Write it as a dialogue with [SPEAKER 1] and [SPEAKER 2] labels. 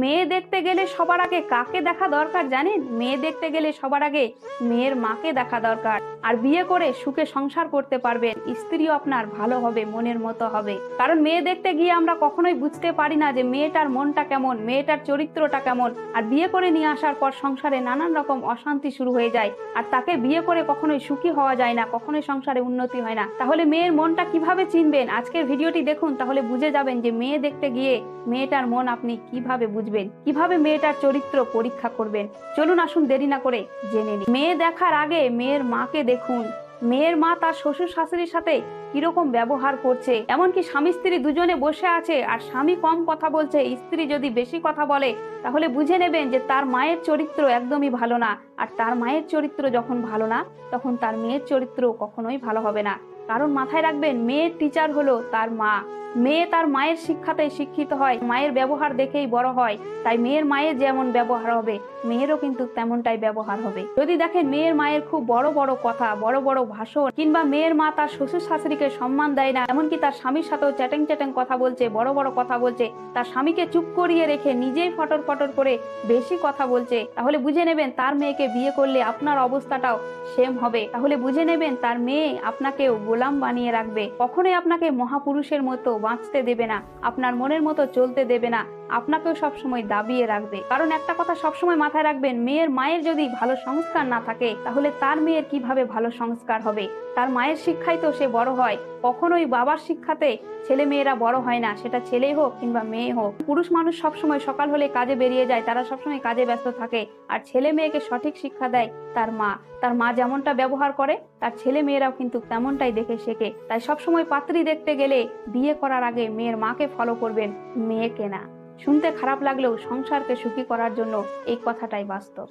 [SPEAKER 1] মেয়ে দেখতে গেলে সবার আগে কাকে দেখা দরকার জানেন? মেয়ে দেখতে গেলে সবার আগে মেয়ের মাকে দেখা দরকার। আর বিয়ে করে সুখে সংসার করতে পারবেন। স্ত্রীও আপনার ভালো হবে, মনের মতো হবে। কারণ মেয়ে দেখতে গিয়ে আমরা কখনোই বুঝতে পারি না যে মেয়েটার মনটা কেমন, মেয়েটার চরিত্রটা কেমন। আর বিয়ে করে নিয়ে আসার পর সংসারে নানান রকম অশান্তি শুরু হয়ে যায়। আর তাকে বিয়ে করে কখনোই সুখী হওয়া যায় না, কখনোই সংসারে উন্নতি হয় না। তাহলে মেয়ের মনটা কীভাবে চিনবেন? আজকের ভিডিওটি দেখুন, তাহলে বুঝে যাবেন যে মেয়ে দেখতে গিয়ে মেয়েটার মন আপনি কীভাবে বুঝবেন। কীভাবে মেয়েটার চরিত্র পরীক্ষা করবেন? চলুন আসুন দেরি না করে জেনে নিন মেয়ে দেখার আগে মেয়ের মাকে দেখুন। মেয়ের মা তার শ্বশুর শাশুড়ির সাথে কীরকম ব্যবহার করছে? এমনকি স্বামী স্ত্রী দুজনে বসে আছে আর স্বামী কম কথা বলছে, স্ত্রী যদি বেশি কথা বলে, তাহলে বুঝে নেবেন যে তার মায়ের চরিত্র একদমই ভালো না। আর তার মায়ের চরিত্র যখন ভালো না, তখন তার মেয়ের চরিত্র কখনোই ভালো হবে না। কারণ মাথায় রাখবেন, মেয়ের টিচার হলো তার মা। মেয়ে তার মায়ের শিক্ষাতে শিক্ষিত হয়, মায়ের ব্যবহার দেখেই বড় হয়, তাই মেয়ের মায়ের যেমন ব্যবহার হবে, মেয়েরও কিন্তু তেমনটাই ব্যবহার হবে। যদি দেখেন মেয়ের মায়ের খুব বড় বড় কথা, বড় বড় ভাষণ, কিংবা মেয়ের মা তার শ্বশুর শাশুড়িকে সম্মান দেয় না, এমনকি তার স্বামীর সাথেও চ্যাটেং চ্যাটেং কথা বলছে, বড় বড় কথা বলছে, তার স্বামীকে চুপ করিয়ে রেখে নিজেই ফটর ফটর করে বেশি কথা বলছে, তাহলে বুঝে নেবেন তার মেয়েকে বিয়ে করলে আপনার অবস্থাটাও সেম হবে। তাহলে বুঝে নেবেন তার মেয়ে আপনাকেও গোলাম বানিয়ে রাখবে। কখনোই আপনাকে মহাপুরুষের মতো বাঁচতে দেবে না, আপনার মনের মতো চলতে দেবে না, আপনাকেও সবসময় দাবিয়ে রাখবে। কারণ একটা কথা সবসময় মাথায় রাখবেন, মেয়ের মায়ের যদি ভালো সংস্কার না থাকে, তাহলে তার মেয়ের কীভাবে ভালো সংস্কার হবে? তার মায়ের শিক্ষায় তো সে বড় হয়। কখনোই বাবার শিক্ষাতে ছেলে মেয়েরা বড় হয় না, সেটা ছেলে হোক কিংবা মেয়ে হোক। পুরুষ মানুষ সবসময় সকাল হলে কাজে বেরিয়ে যায়, তারা সবসময় কাজে ব্যস্ত থাকে। আর ছেলে মেয়েকে সঠিক শিক্ষা দেয় তার মা। তার মা যেমনটা ব্যবহার করে তার ছেলে মেয়েরাও কিন্তু তেমনটাই দেখে শেখে। তাই সবসময় পাত্রী দেখতে গেলে বিয়ে করার আগে মেয়ের মাকে ফলো করবেন মেয়েকে না। শুনতে খারাপ লাগলেও সংসারকে সুখী করার জন্য এই কথাটাই বাস্তব।